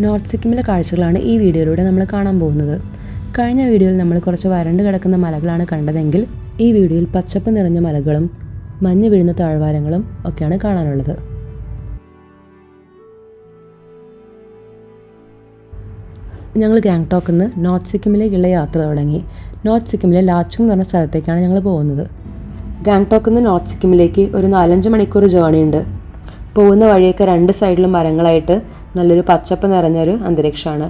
North സിക്കിമിലെ കാഴ്ചകളാണ് ഈ വീഡിയോയിലൂടെ നമ്മൾ കാണാൻ പോകുന്നത്. കഴിഞ്ഞ വീഡിയോയിൽ നമ്മൾ കുറച്ച് വരണ്ട് കിടക്കുന്ന മലകളാണ് കണ്ടതെങ്കിൽ ഈ വീഡിയോയിൽ പച്ചപ്പ് നിറഞ്ഞ മലകളും മഞ്ഞ് വീഴുന്ന താഴ്വാരങ്ങളും ഒക്കെയാണ് കാണാനുള്ളത്. ഞങ്ങൾ ഗാങ്ടോക്കിൽ നിന്ന് നോർത്ത് സിക്കിമിലേക്കുള്ള യാത്ര തുടങ്ങി. നോർത്ത് സിക്കിമിലെ ലാച്ചുങ് എന്ന് പറഞ്ഞ സ്ഥലത്തേക്കാണ് ഞങ്ങൾ പോകുന്നത്. ഗാങ്ടോക്കിൽ നിന്ന് നോർത്ത് സിക്കിമിലേക്ക് ഒരു നാലഞ്ച് മണിക്കൂർ ജേണി ഉണ്ട്. പോകുന്ന വഴിയൊക്കെ രണ്ട് സൈഡിലും മരങ്ങളായിട്ട് നല്ലൊരു പച്ചപ്പ് നിറഞ്ഞൊരു അന്തരീക്ഷമാണ്.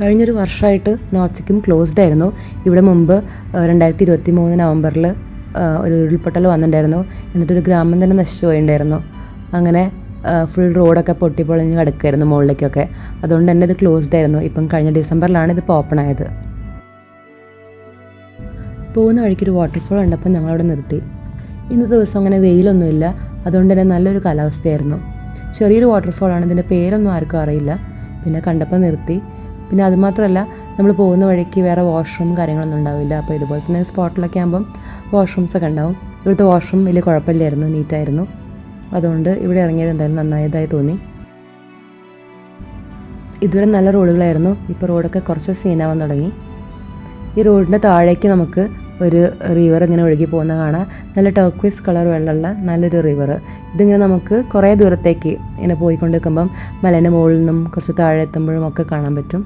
കഴിഞ്ഞൊരു വർഷമായിട്ട് നോർത്ത് സിക്കിം ക്ലോസ്ഡ് ആയിരുന്നു. ഇവിടെ മുമ്പ് രണ്ടായിരത്തി ഇരുപത്തി മൂന്ന് നവംബറിൽ ഒരു ഉരുൾപൊട്ടൽ വന്നിട്ടുണ്ടായിരുന്നു. എന്നിട്ടൊരു ഗ്രാമം തന്നെ നശിച്ചു പോയിട്ടുണ്ടായിരുന്നു. അങ്ങനെ ഫുൾ റോഡൊക്കെ പൊട്ടിപ്പൊളിഞ്ഞ് കിടക്കുമായിരുന്നു മുകളിലേക്കൊക്കെ. അതുകൊണ്ട് തന്നെ ഇത് ക്ലോസ്ഡ് ആയിരുന്നു. ഇപ്പം കഴിഞ്ഞ ഡിസംബറിലാണ് ഇതിപ്പോൾ ഓപ്പൺ ആയത്. പോകുന്ന വഴിക്ക് ഒരു വാട്ടർഫോൾ കണ്ടപ്പോൾ ഞങ്ങളവിടെ നിർത്തി. ഇന്ന് ദിവസം അങ്ങനെ വെയിലൊന്നുമില്ല. അതുകൊണ്ട് തന്നെ നല്ലൊരു കാലാവസ്ഥയായിരുന്നു. ചെറിയൊരു വാട്ടർഫോളാണ് ഇതിന്റെ പേരൊന്നും ആർക്കും അറിയില്ല. പിന്നെ കണ്ടപ്പോൾ നിർത്തി. പിന്നെ അതുമാത്രമല്ല നമ്മൾ പോകുന്ന വഴിക്ക് വേറെ വാഷ്റൂം കാര്യങ്ങളൊന്നും ഉണ്ടാവില്ല. അപ്പോൾ ഇതുപോലെ തന്നെ സ്പോട്ടിലൊക്കെ ആകുമ്പം വാഷ്റൂംസ് ഒക്കെ ഉണ്ടാവും. ഇവിടുത്തെ വാഷ്റൂം വലിയ കുഴപ്പമില്ലായിരുന്നു. നീറ്റായിരുന്നു അതുകൊണ്ട് ഇവിടെ ഇറങ്ങിയത് എന്തായാലും നന്നായതായി തോന്നി. ഇതുവരെ നല്ല റോഡുകളായിരുന്നു ഇപ്പോൾ റോഡൊക്കെ കുറച്ച് സീനാവാൻ തുടങ്ങി. ഈ റോഡിന്റെ താഴേക്ക് നമുക്ക് ഒരു റിവർ ഇങ്ങനെ ഒഴുകി പോകുന്ന കാണാം. നല്ല ടോക്വീസ് കളർ വെള്ളമുള്ള നല്ലൊരു റിവർ ഇതിങ്ങനെ നമുക്ക് കുറേ ദൂരത്തേക്ക് ഇങ്ങനെ പോയിക്കൊണ്ട് നിൽക്കുമ്പം മലേന്റെ മുകളിൽ നിന്നും കുറച്ച് താഴെ എത്തുമ്പോഴും ഒക്കെ കാണാൻ പറ്റും.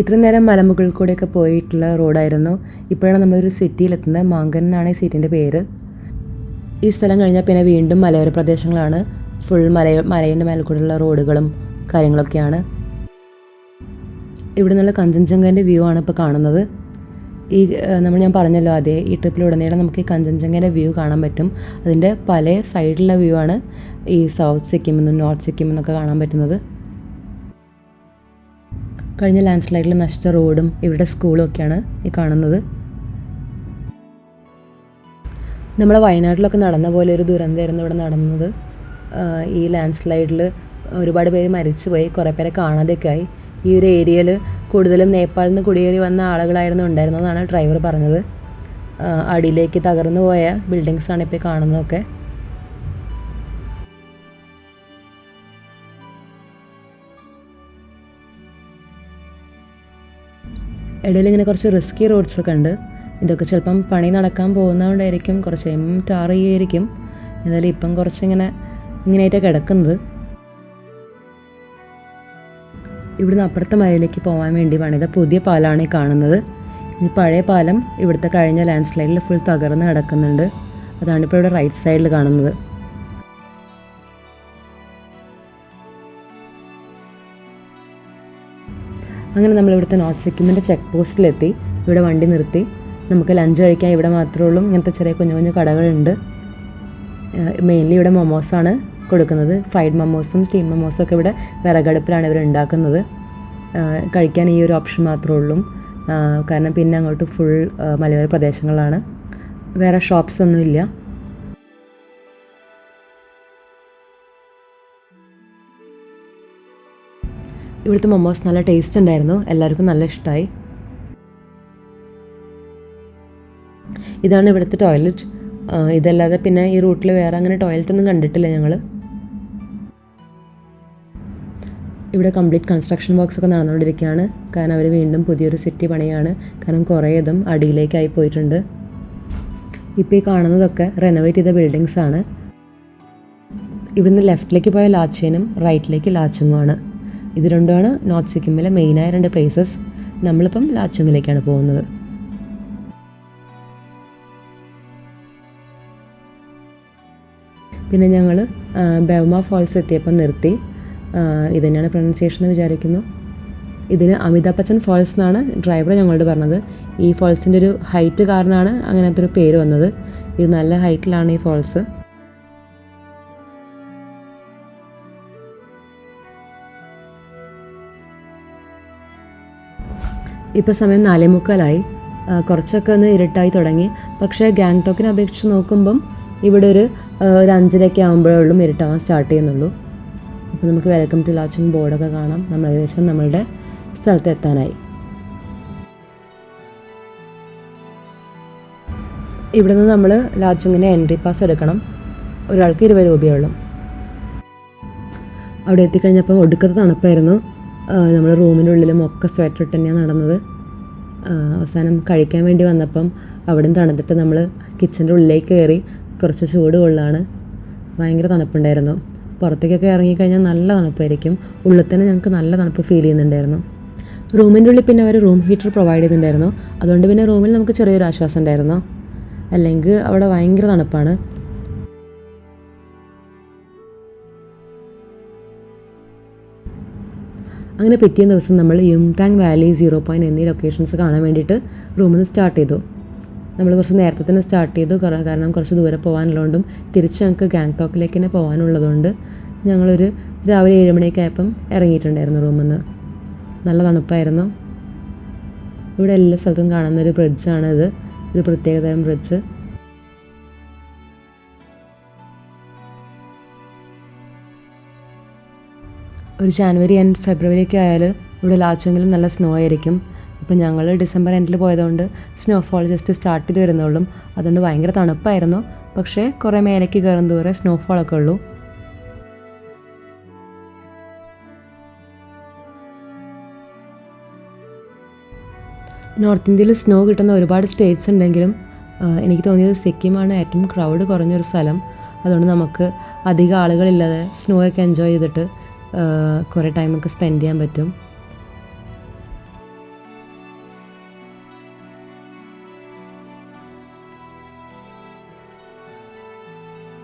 ഇത്രയും നേരം മലമുകളിൽ കൂടെയൊക്കെ പോയിട്ടുള്ള റോഡായിരുന്നു. ഇപ്പോഴാണ് നമ്മളൊരു സിറ്റിയിലെത്തുന്നത് മാങ്കൻ എന്നാണ് ഈ സിറ്റിന്റെ പേര്. ഈ സ്ഥലം കഴിഞ്ഞാൽ പിന്നെ വീണ്ടും മലയോര പ്രദേശങ്ങളാണ്. ഫുൾ മല മലേന്റെ മേലെ കൂടെയുള്ള റോഡുകളും കാര്യങ്ങളൊക്കെയാണ്. ഇവിടെ നിന്നുള്ള കഞ്ചൻജംഗന്റെ വ്യൂ ആണ് ഇപ്പോൾ കാണുന്നത്. ഈ നമ്മൾ ഞാൻ പറഞ്ഞല്ലോ അതേ ഈ ട്രിപ്പിലുടനീളം നമുക്ക് ഈ കഞ്ചൻജംഗന്റെ വ്യൂ കാണാൻ പറ്റും. അതിന്റെ പല സൈഡിലുള്ള വ്യൂ ആണ് ഈ സൗത്ത് സിക്കിം എന്നും നോർത്ത് സിക്കിം എന്നൊക്കെ കാണാൻ പറ്റുന്നത്. കഴിഞ്ഞ ലാൻഡ് സ്ലൈഡിൽ നശിച്ച റോഡും ഇവിടെ സ്കൂളും ഒക്കെയാണ് ഈ കാണുന്നത്. നമ്മളെ വയനാട്ടിലൊക്കെ നടന്ന പോലെ ഒരു ദുരന്തമായിരുന്നു ഇവിടെ നടന്നത്. ഈ ലാൻഡ് സ്ലൈഡിൽ ഒരുപാട് പേര് മരിച്ചുപോയി കുറേ പേരെ കാണാതെയൊക്കെ ആയി. ഈ ഒരു ഏരിയയിൽ കൂടുതലും നേപ്പാളിൽ നിന്ന് കുടിയേറി വന്ന ആളുകളായിരുന്നു ഉണ്ടായിരുന്നതെന്നാണ് ഡ്രൈവർ പറഞ്ഞത്. അടിയിലേക്ക് തകർന്നു പോയ ബിൽഡിങ്സാണ് ഇപ്പോൾ കാണുന്നതൊക്കെ. ഇടയിൽ ഇങ്ങനെ കുറച്ച് റിസ്കി റോഡ്സ് ഒക്കെ ഉണ്ട്. ഇതൊക്കെ ചിലപ്പം പണി നടക്കാൻ പോകുന്നതുകൊണ്ടായിരിക്കും കുറച്ച് ടാർ ചെയ്യായിരിക്കും എന്നാലും ഇപ്പം കുറച്ചിങ്ങനെ ഇങ്ങനെയായിട്ടാണ് കിടക്കുന്നത്. ഇവിടുന്ന് അപ്പുറത്തെ മലയിലേക്ക് പോകാൻ വേണ്ടി പണിത പുതിയ പാലമാണ് ഈ കാണുന്നത്. ഈ പഴയ പാലം ഇവിടുത്തെ കഴിഞ്ഞ ലാൻഡ് സ്ലൈഡിൽ ഫുൾ തകർന്ന് കിടക്കുന്നുണ്ട്. അതാണ് ഇപ്പോൾ ഇവിടെ റൈറ്റ് സൈഡിൽ കാണുന്നത്. അങ്ങനെ നമ്മൾ ഇവിടുത്തെ നോർത്ത് സിക്കിമിന്റെ ചെക്ക് പോസ്റ്റിലെത്തി ഇവിടെ വണ്ടി നിർത്തി. നമുക്ക് ലഞ്ച് കഴിക്കാൻ ഇവിടെ മാത്രമേ ഉള്ളൂ. ഇങ്ങനത്തെ ചെറിയ കുഞ്ഞു കുഞ്ഞു കടകളുണ്ട്. മെയിൻലി ഇവിടെ മൊമോസാണ് കൊടുക്കുന്നത്. ഫ്രൈഡ് മമോസും സ്റ്റീം മമോസും ഒക്കെ ഇവിടെ വിറകടുപ്പിലാണ് ഇവർ ഉണ്ടാക്കുന്നത്. കഴിക്കാൻ ഈ ഒരു ഓപ്ഷൻ മാത്രമേ ഉള്ളൂ. കാരണം പിന്നെ അങ്ങോട്ട് ഫുൾ മലയോര പ്രദേശങ്ങളാണ്. വേറെ ഷോപ്സ് ഒന്നുമില്ല ഇവിടുത്തെ മൊമോസ് നല്ല ടേസ്റ്റ് ഉണ്ടായിരുന്നു. എല്ലാവർക്കും നല്ല ഇഷ്ടമായി ഇതാണ് ഇവിടുത്തെ ടോയ്ലറ്റ് ഇതല്ലാതെ പിന്നെ ഈ റൂട്ടിൽ വേറെ അങ്ങനെ ടോയ്ലറ്റ് ഒന്നും കണ്ടിട്ടില്ല ഞങ്ങൾ ഇവിടെ കംപ്ലീറ്റ് കൺസ്ട്രക്ഷൻ വർക്ക്സ് ഒക്കെ നടന്നുകൊണ്ടിരിക്കുകയാണ്. കാരണം അവർ വീണ്ടും പുതിയൊരു സിറ്റി പണിയാണ്. കാരണം കുറേ ഇതും അടിയിലേക്കായി പോയിട്ടുണ്ട്. ഇപ്പോൾ ഈ കാണുന്നതൊക്കെ റെനോവേറ്റ് ചെയ്ത ബിൽഡിങ്സ് ആണ്. ഇവിടുന്ന് ലെഫ്റ്റിലേക്ക് പോയ ലാച്ചേനും റൈറ്റിലേക്ക് ലാച്ചുങ്ങുമാണ്. ഇത് രണ്ടുമാണ് നോർത്ത് സിക്കിമിലെ മെയിനായ രണ്ട് പ്ലേസസ് നമ്മളിപ്പം ലാച്ചുങ്ങിലേക്കാണ് പോകുന്നത്. പിന്നെ ഞങ്ങൾ ബെവ്മ ഫോൾസ് എത്തിയപ്പോൾ നിർത്തി. ഇത് തന്നെയാണ് പ്രൊനൗൺസിയേഷൻ എന്ന് വിചാരിക്കുന്നു. ഇതിന് അമിതാഭ് ബച്ചൻ ഫോൾസ് എന്നാണ് ഡ്രൈവർ ഞങ്ങളോട് പറഞ്ഞത്. ഈ ഫോൾസിന്റെ ഒരു ഹൈറ്റ് കാരണമാണ് അങ്ങനത്തെ ഒരു പേര് വന്നത്. ഇത് നല്ല ഹൈറ്റിലാണ് ഈ ഫോൾസ് ഇപ്പോൾ സമയം നാലേ മുക്കാലായി കുറച്ചൊക്കെ ഒന്ന് ഇരുട്ടായി തുടങ്ങി. പക്ഷേ ഗാങ്ടോക്കിനെ അപേക്ഷിച്ച് നോക്കുമ്പം ഇവിടെ ഒരു ഒരു അഞ്ചരയൊക്കെ ആകുമ്പോഴേ ഉള്ളൂ ഇരുട്ടാവാൻ സ്റ്റാർട്ട് ചെയ്യുന്നുള്ളൂ. അപ്പോൾ നമുക്ക് വെൽക്കം ടു ലാച്ചിങ് ബോർഡൊക്കെ കാണാം. നമ്മൾ ഏകദേശം നമ്മളുടെ സ്ഥലത്ത് എത്താനായി. ഇവിടെ നിന്ന് നമ്മൾ ലാച്ചുങ്ങിന്റെ എൻട്രി പാസ് എടുക്കണം. ഒരാൾക്ക് ഇരുപത് രൂപയുള്ളൂ. അവിടെ എത്തിക്കഴിഞ്ഞപ്പം ഒടുക്കത്തെ തണുപ്പായിരുന്നു. നമ്മൾ റൂമിന്റെ ഉള്ളിലും ഒക്കെ സ്വെറ്റർ ഇട്ട് തന്നെയാണ് നടന്നത്. അവസാനം കഴിക്കാൻ വേണ്ടി വന്നപ്പം അവിടെ നിന്ന് തണുത്തിട്ട് നമ്മൾ കിച്ചന്റെ ഉള്ളിലേക്ക് കയറി കുറച്ച് ചൂട് കൊള്ളാണ്. ഭയങ്കര തണുപ്പുണ്ടായിരുന്നു. പുറത്തേക്കൊക്കെ ഇറങ്ങിക്കഴിഞ്ഞാൽ നല്ല തണുപ്പായിരിക്കും. ഉള്ളിൽ തന്നെ ഞങ്ങൾക്ക് നല്ല തണുപ്പ് ഫീൽ ചെയ്യുന്നുണ്ടായിരുന്നു. റൂമിന്റെ ഉള്ളിൽ പിന്നെ അവർ റൂം ഹീറ്റർ പ്രൊവൈഡ് ചെയ്തിട്ടുണ്ടായിരുന്നു. അതുകൊണ്ട് പിന്നെ റൂമിൽ നമുക്ക് ചെറിയൊരു ആശ്വാസം ഉണ്ടായിരുന്നു. അല്ലെങ്കിൽ അവിടെ ഭയങ്കര തണുപ്പാണ്. അങ്ങനെ പിറ്റേ ദിവസം നമ്മൾ യുംതാങ് വാലി സീറോ പോയിന്റ് എന്നീ ലൊക്കേഷൻസ് കാണാൻ വേണ്ടിയിട്ട് റൂമിൽ നിന്ന് സ്റ്റാർട്ട് ചെയ്തു. നമ്മൾ കുറച്ച് നേരത്തെ തന്നെ സ്റ്റാർട്ട് ചെയ്തു. കാരണം കുറച്ച് ദൂരെ പോകാനുള്ളതുകൊണ്ടും തിരിച്ച് ഞങ്ങൾക്ക് ഗാങ്ടോക്കിലേക്ക് തന്നെ പോകാനുള്ളതുകൊണ്ട് ഞങ്ങളൊരു രാവിലെ ഏഴ് മണിയൊക്കെ ആയപ്പം ഇറങ്ങിയിട്ടുണ്ടായിരുന്നു റൂമിൽ നിന്ന് നല്ല തണുപ്പായിരുന്നു. ഇവിടെ എല്ലാ സ്ഥലത്തും കാണുന്ന ഒരു ബ്രിഡ്ജാണ് ഇത്. ഒരു പ്രത്യേകതരം ബ്രിഡ്ജ് ഒരു ജാനുവരി ആൻഡ് ഫെബ്രുവരി ഒക്കെ ആയാൽ ഇവിടെ ലാച്ചെങ്കിലും നല്ല സ്നോ ആയിരിക്കും. ഇപ്പം ഞങ്ങൾ ഡിസംബർ എൻഡിൽ പോയതുകൊണ്ട് സ്നോഫോൾ ജസ്റ്റ് സ്റ്റാർട്ട് ചെയ്ത് വരുന്നുള്ളൂ അതുകൊണ്ട് ഭയങ്കര തണുപ്പായിരുന്നു. പക്ഷേ കുറേ മേലേക്ക് കയറും ദൂരെ സ്നോഫോളൊക്കെ ഉള്ളൂ. നോർത്ത് ഇന്ത്യയിൽ സ്നോ കിട്ടുന്ന ഒരുപാട് സ്റ്റേറ്റ്സ് ഉണ്ടെങ്കിലും എനിക്ക് തോന്നിയത് സിക്കിമാണ് ഏറ്റവും ക്രൗഡ് കുറഞ്ഞൊരു സ്ഥലം. അതുകൊണ്ട് നമുക്ക് അധികം ആളുകളില്ലാതെ സ്നോ ഒക്കെ എൻജോയ് ചെയ്തിട്ട് കുറേ ടൈമൊക്കെ സ്പെൻഡ് ചെയ്യാൻ പറ്റും.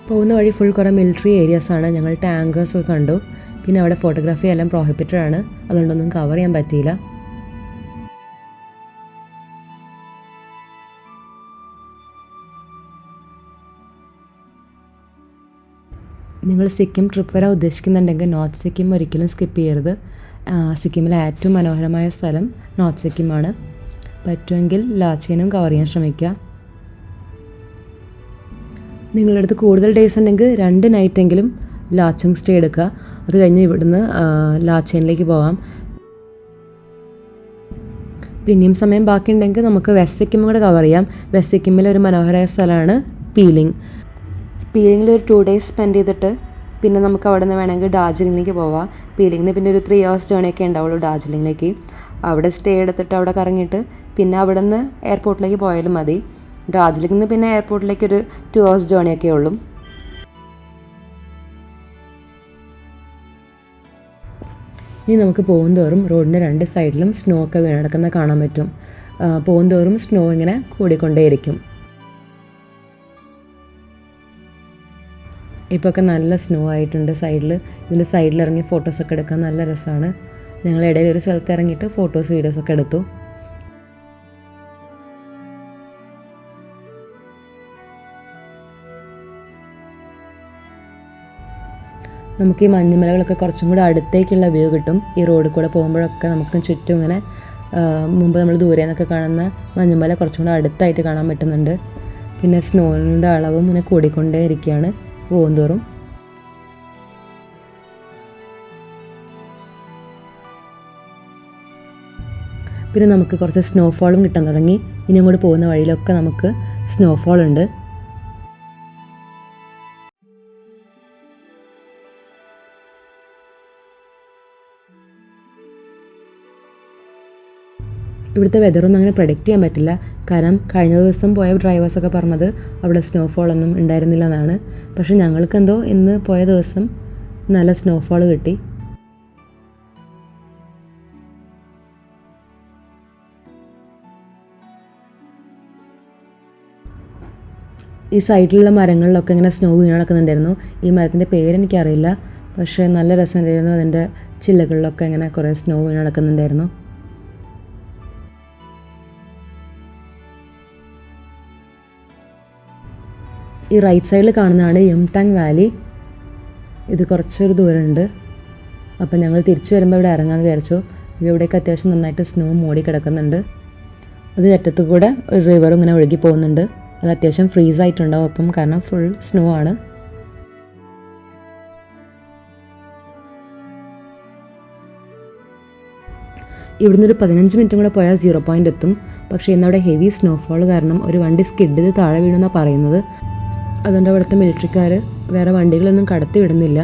പോകുന്ന വഴി ഫുൾ കുറേ മിലിറ്ററി ഏരിയാസാണ് ഞങ്ങൾ ടാങ്കേഴ്സ് ഒക്കെ കണ്ടു. പിന്നെ അവിടെ ഫോട്ടോഗ്രാഫി എല്ലാം പ്രോഹിബിറ്റഡ് ആണ്. അതുകൊണ്ടൊന്നും കവർ ചെയ്യാൻ പറ്റിയില്ല. നിങ്ങൾ സിക്കിം ട്രിപ്പ് വരാൻ ഉദ്ദേശിക്കുന്നുണ്ടെങ്കിൽ നോർത്ത് സിക്കിം ഒരിക്കലും സ്കിപ്പ് ചെയ്യരുത്. സിക്കിമിലെ ഏറ്റവും മനോഹരമായ സ്ഥലം നോർത്ത് സിക്കിമാണ് പറ്റുമെങ്കിൽ ലാച്ചേനും കവർ ചെയ്യാൻ ശ്രമിക്കുക. നിങ്ങളുടെ അടുത്ത് കൂടുതൽ ഡേയ്സ് ഉണ്ടെങ്കിൽ രണ്ട് നൈറ്റെങ്കിലും ലാച്ചങ് സ്റ്റേ എടുക്കുക. അത് കഴിഞ്ഞ് ഇവിടുന്ന് ലാച്ചേനിലേക്ക് പോവാം. പിന്നെയും സമയം ബാക്കിയുണ്ടെങ്കിൽ നമുക്ക് വെസ്റ്റ് കൂടെ കവർ ചെയ്യാം. വെസ്റ്റ് ഒരു മനോഹരമായ സ്ഥലമാണ് പീലിംഗ് പീലിംഗിൽ ഒരു ടു ഡേയ്സ് സ്പെൻഡ് ചെയ്തിട്ട് പിന്നെ നമുക്ക് അവിടെ നിന്ന് വേണമെങ്കിൽ ഡാർജിലിംഗിലേക്ക് പോവാം. പീലിംഗിന് പിന്നെ ഒരു ത്രീ ഹവേഴ്സ് ഒക്കെ ഉണ്ടാവുള്ളൂ ഡാർജിലിംഗിലേക്ക് അവിടെ സ്റ്റേ എടുത്തിട്ട് അവിടെ കറങ്ങിയിട്ട് പിന്നെ അവിടെ നിന്ന് എയർപോർട്ടിലേക്ക് പോയാലും മതി. ഡാർജിലിംഗിൽ നിന്ന് പിന്നെ എയർപോർട്ടിലേക്ക് ഒരു ടു ഹവേഴ്സ് ജേണിയൊക്കെ ഉള്ളൂ. ഇനി നമുക്ക് പോകുന്തോറും റോഡിന്റെ രണ്ട് സൈഡിലും സ്നോ ഒക്കെ വീണടക്കുന്ന കാണാൻ പറ്റും. പോകുന്തോറും സ്നോ ഇങ്ങനെ കൂടിക്കൊണ്ടേയിരിക്കും. ഇപ്പോൾ ഒക്കെ നല്ല സ്നോ ആയിട്ടുണ്ട് സൈഡിൽ ഇതിന്റെ സൈഡിൽ ഇറങ്ങി ഫോട്ടോസൊക്കെ എടുക്കാൻ നല്ല രസമാണ് ഞങ്ങൾ ഇടയിൽ ഒരു സ്ഥലത്ത് ഇറങ്ങിയിട്ട് ഫോട്ടോസ് വീഡിയോസൊക്കെ എടുത്തു. നമുക്ക് ഈ മഞ്ഞുമലകളൊക്കെ കുറച്ചും കൂടെ അടുത്തേക്കുള്ള വ്യൂ കിട്ടും. ഈ റോഡിൽ കൂടെ പോകുമ്പോഴൊക്കെ നമുക്ക് ചുറ്റും ഇങ്ങനെ മുമ്പ് നമ്മൾ ദൂരെ നിന്നൊക്കെ കാണുന്ന മഞ്ഞുമല കുറച്ചും കൂടെ അടുത്തായിട്ട് കാണാൻ പറ്റുന്നുണ്ട്. പിന്നെ സ്നോയുടെ അളവും ഇങ്ങനെ കൂടിക്കൊണ്ടേ ഇരിക്കുകയാണ് പോകുന്തോറും പിന്നെ നമുക്ക് കുറച്ച് സ്നോഫോളും കിട്ടാൻ തുടങ്ങി. ഇനി അങ്ങോട്ട് പോകുന്ന വഴിയിലൊക്കെ നമുക്ക് സ്നോഫോൾ ഉണ്ട്. ഇവിടുത്തെ വെതറൊന്നും അങ്ങനെ പ്രൊഡിക്റ്റ് ചെയ്യാൻ പറ്റില്ല. കാരണം കഴിഞ്ഞ ദിവസം പോയ ഡ്രൈവേഴ്സൊക്കെ പറഞ്ഞത് അവിടെ സ്നോഫോൾ ഒന്നും ഉണ്ടായിരുന്നില്ല എന്നാണ് പക്ഷെ ഞങ്ങൾക്കെന്തോ ഇന്ന് പോയ ദിവസം നല്ല സ്നോഫോൾ കിട്ടി. ഈ സൈഡിലുള്ള മരങ്ങളിലൊക്കെ ഇങ്ങനെ സ്നോ വീണ് നടക്കുന്നുണ്ടായിരുന്നു ഈ മരത്തിന്റെ പേരെനിക്കറിയില്ല. പക്ഷേ നല്ല രസമുണ്ടായിരുന്നു അതിന്റെ ചില്ലകളിലൊക്കെ ഇങ്ങനെ കുറേ സ്നോ വീണ് നടക്കുന്നുണ്ടായിരുന്നു ഈ റൈറ്റ് സൈഡിൽ കാണുന്നതാണ് യുംതാങ് വാലി ഇത് കുറച്ചൊരു ദൂരമുണ്ട്. അപ്പം ഞങ്ങൾ തിരിച്ചു വരുമ്പോൾ ഇവിടെ ഇറങ്ങാമെന്ന് വിചാരിച്ചു. ഇവിടേക്ക് അത്യാവശ്യം നന്നായിട്ട് സ്നോ മൂടി കിടക്കുന്നുണ്ട്. അത് അറ്റത്ത് കൂടെ ഒരു റിവർ ഇങ്ങനെ ഒഴുകി പോകുന്നുണ്ട്. അത് അത്യാവശ്യം ഫ്രീസ് ആയിട്ടുണ്ടാവും അപ്പം കാരണം ഫുൾ സ്നോ ആണ്. ഇവിടുന്ന് ഒരു പതിനഞ്ച് മിനിറ്റും കൂടെ പോയാൽ സീറോ പോയിന്റ് എത്തും. പക്ഷേ ഇന്നവിടെ ഹെവി സ്നോഫോൾ കാരണം ഒരു വണ്ടി സ്കിഡ് ചെയ്ത് താഴെ വീണെന്നാണ് പറയുന്നത്. അതുകൊണ്ട് അവിടുത്തെ മിലിറ്ററിക്കാർ വേറെ വണ്ടികളൊന്നും കടത്തി വിടുന്നില്ല.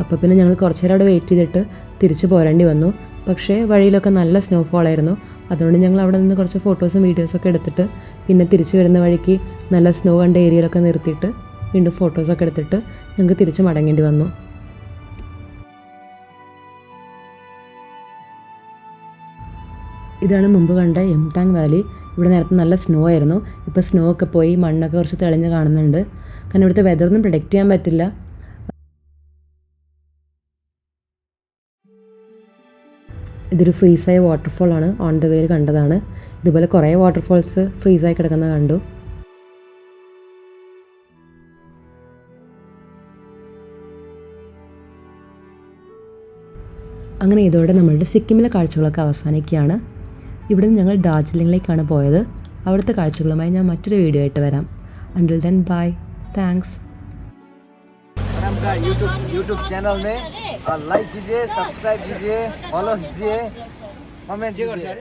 അപ്പോൾ പിന്നെ ഞങ്ങൾ കുറച്ച് നേരം അവിടെ വെയിറ്റ് ചെയ്തിട്ട് തിരിച്ചു പോരേണ്ടി വന്നു. പക്ഷേ വഴിയിലൊക്കെ നല്ല സ്നോഫോൾ ആയിരുന്നു. അതുകൊണ്ട് ഞങ്ങൾ അവിടെ നിന്ന് കുറച്ച് ഫോട്ടോസും വീഡിയോസൊക്കെ എടുത്തിട്ട് പിന്നെ തിരിച്ചു വരുന്ന വഴിക്ക് നല്ല സ്നോ കണ്ട ഏരിയയിലൊക്കെ നിർത്തിയിട്ട് വീണ്ടും ഫോട്ടോസൊക്കെ എടുത്തിട്ട് ഞങ്ങൾക്ക് തിരിച്ച് മടങ്ങേണ്ടി വന്നു. ഇതാണ് മുമ്പ് കണ്ട എംതാങ് വാലി. ഇവിടെ നേരത്തെ നല്ല സ്നോ ആയിരുന്നു. ഇപ്പോൾ സ്നോ ഒക്കെ പോയി മണ്ണൊക്കെ കുറച്ച് തെളിഞ്ഞ് കാണുന്നുണ്ട്. കാരണം ഇവിടുത്തെ വെതറൊന്നും പ്രൊഡക്റ്റ് ചെയ്യാൻ പറ്റില്ല. ഇതൊരു ഫ്രീസായ വാട്ടർഫോളാണ് ഓൺ ദ വേയിൽ കണ്ടതാണ്. ഇതുപോലെ കുറേ വാട്ടർഫോൾസ് ഫ്രീസായി കിടക്കുന്ന കണ്ടു. അങ്ങനെ ഇതോടെ നമ്മളുടെ സിക്കിമിലെ കാഴ്ചകളൊക്കെ അവസാനിക്കുകയാണ്. ഇവിടെ നിന്ന് ഞങ്ങൾ ഡാർജിലിംഗിലേക്കാണ് പോയത് അവിടുത്തെ കാഴ്ചകളുമായി ഞാൻ മറ്റൊരു വീഡിയോ ആയിട്ട് വരാം until then bye thanks madam का यूट्यूब यूट्यूब चैनल में लाइक कीजिए सब्सक्राइब कीजिए फॉलो कीजिए कमेंट कीजिए